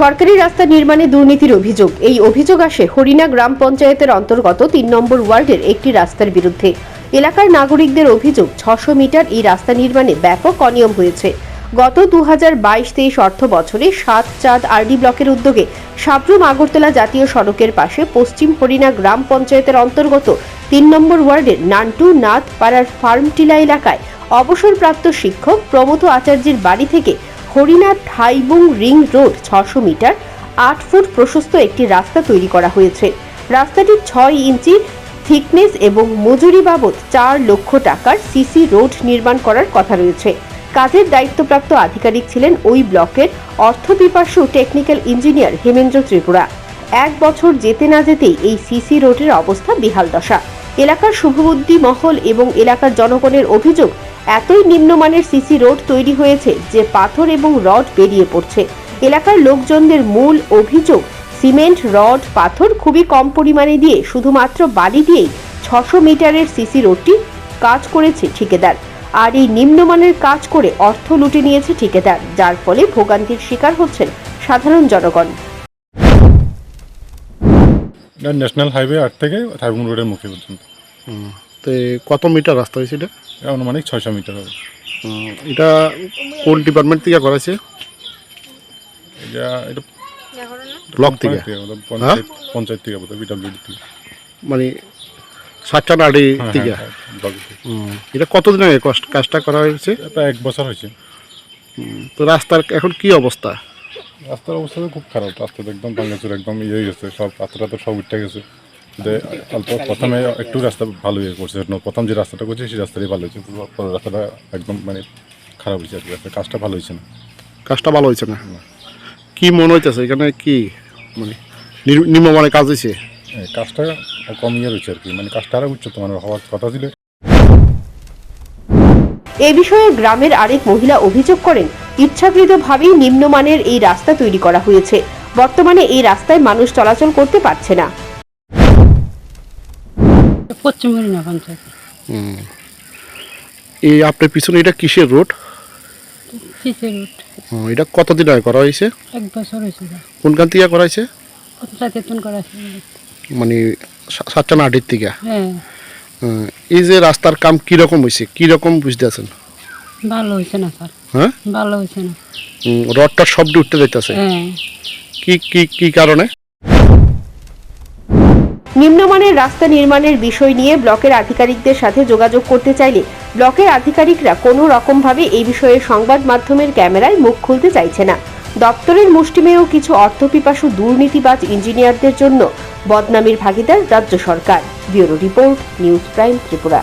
সরকারি রাস্তা নির্মাণে দুর্নীতির অভিযোগ। এই অভিযোগ আসে হরিণা গ্রাম পঞ্চায়েতের অন্তর্গত তিন নম্বর ওয়ার্ডের একটি রাস্তার বিরুদ্ধে। এলাকার নাগরিকদের অভিযোগ, ছশো মিটার এই রাস্তা নির্মাণে ব্যাপক অনিয়ম হয়েছে। গত দু হাজার বাইশ তেইশ অর্থ বছরে সাত চাঁদ আরডি ব্লকের উদ্যোগে সাবরুম আগরতলা জাতীয় সড়কের পাশে পশ্চিম হরিণা গ্রাম পঞ্চায়েতের অন্তর্গত তিন নম্বর ওয়ার্ডের নান্টু নাথ পাড়ার ফার্মটিলা এলাকায় অবসরপ্রাপ্ত শিক্ষক প্রমথ আচার্যের বাড়ি থেকে হরিণা ঠাইবুং রিং রোড ছশো মিটার, আট ফুট প্রশস্ত একটি রাস্তা তৈরি করা হয়েছে। রাস্তাটি ছয় ইঞ্চি থিকনেস এবং মজুরি বাবদ চার লক্ষ টাকার সিসি রোড নির্মাণ করার কথা রয়েছে। কাজের দায়িত্বপ্রাপ্ত আধিকারিক ছিলেন ওই ব্লকের অর্থ অর্থপিপাসু টেকনিক্যাল ইঞ্জিনিয়ার হেমেন্দ্র ত্রিপুরা। এক বছর যেতে না যেতেই এই সিসি রোডের অবস্থা বেহাল দশা এলাকার শুভবুদ্ধি মহল এবং এলাকার জনগণের অভিযোগ এতই নিম্নমানের সিসি রোড তৈরি হয়েছে যে পাথর এবং রড বেরিয়ে পড়ছে। এলাকার লোকজনদের মূল অভিযোগ সিমেন্ট রড পাথর খুবই কম পরিমাণে দিয়ে শুধুমাত্র বালি দিয়েই ছশো মিটারের সিসি রোডটি কাজ করেছে ঠিকাদার। আর এই নিম্নমানের কাজ করে অর্থ লুটে নিয়েছে ঠিকাদার যার ফলে ভোগান্তির শিকার হচ্ছেন সাধারণ জনগণ। ন্যাশনাল হাইওয়ে আট থেকে থাইবুং রোডের মুখে পর্যন্ত। হুম। তো কত মিটার রাস্তা হয়েছে এটা? অনুমানিক ছয়শো মিটার হবে। এটা কোন ডিপার্টমেন্ট থেকে করেছে এটা এটা ব্লক থেকে? পঞ্চায়েত থেকে বোধহয় বিডব্লিউডি থেকে। মানে সাতটা নাড়ি হ্যাঁ, থেকে? হ্যাঁ, হ্যাঁ, থেকে। এটা কতদিন আগে কাজটা করা হয়েছে? এটা এক বছর হয়েছে। তো রাস্তার এখন কি অবস্থা? রাস্তার অবস্থা খুব খারাপ। রাস্তা তো একদম ভাঙাচুর একদম ইয়ে হয়ে গেছে। সব রাস্তাটা তো সব উঠে গেছে। অল্প প্রথমে একটু রাস্তা ভালো ইয়ে করছে প্রথম যে রাস্তাটা করছে সেই রাস্তাটাই ভালো হয়েছে। পুরো- পুরো রাস্তাটা একদম মানে খারাপ হয়েছে আর কি কাজটা ভালো হয়েছে না। কাজটা ভালো হয়েছে না? কি মনে হইতেছে এখানে কি মানে নির- নিম্নমানের কাজ হয়েছে কাজটা কম ইয়ে রয়েছে আর কি মানে কাজটা আরও উচ্চত মানের হওয়ার কথা ছিল। এ বিষয়ে গ্রামের আরেক মহিলা অভিযোগ করেন ইচ্ছাকৃতভাবেই নিম্নমানের এই রাস্তা তৈরি করা হয়েছে। বর্তমানে এই রাস্তায় মানুষ চলাচল করতে পারছে না। পশ্চিম হরিণা পঞ্চায়েত এই আপনার পিছনে এটা কিসের রোড? এটা কতদিন আগে করা হয়েছে? এক বছর হয়েছে কোনখান থেকে করা হয়েছে? পঞ্চায়েত তুন করা ছিল। মানে সাতটা থেকে হ্যাঁ। হুম, এই যে রাস্তার কাম কীরকম হয়েছে? কীরকম বুঝতে আছেন ভালো হয়েছে না স্যার। হ্যাঁ? ভালো হয়েছে না। রডটা শব্দ উঠতে যাইতেছে। হ্যাঁ। কি কি কি কারণে? নিম্নমানের রাস্তা নির্মাণের বিষয় নিয়ে ব্লকের আধিকারিকদের সাথে যোগাযোগ করতে চাইলে ব্লকের আধিকারিকরা কোনো রকমভাবে এই বিষয়ে সংবাদ মাধ্যমের ক্যামেরায় মুখ খুলতে চাইছে না। দপ্তরের মুষ্টিমেয় কিছু অর্থপিপাসু দুর্নীতিবাজ ইঞ্জিনিয়ারদের জন্য বদনামির ভাগিদার রাজ্য সরকার। Bureau report, news prime Tripura.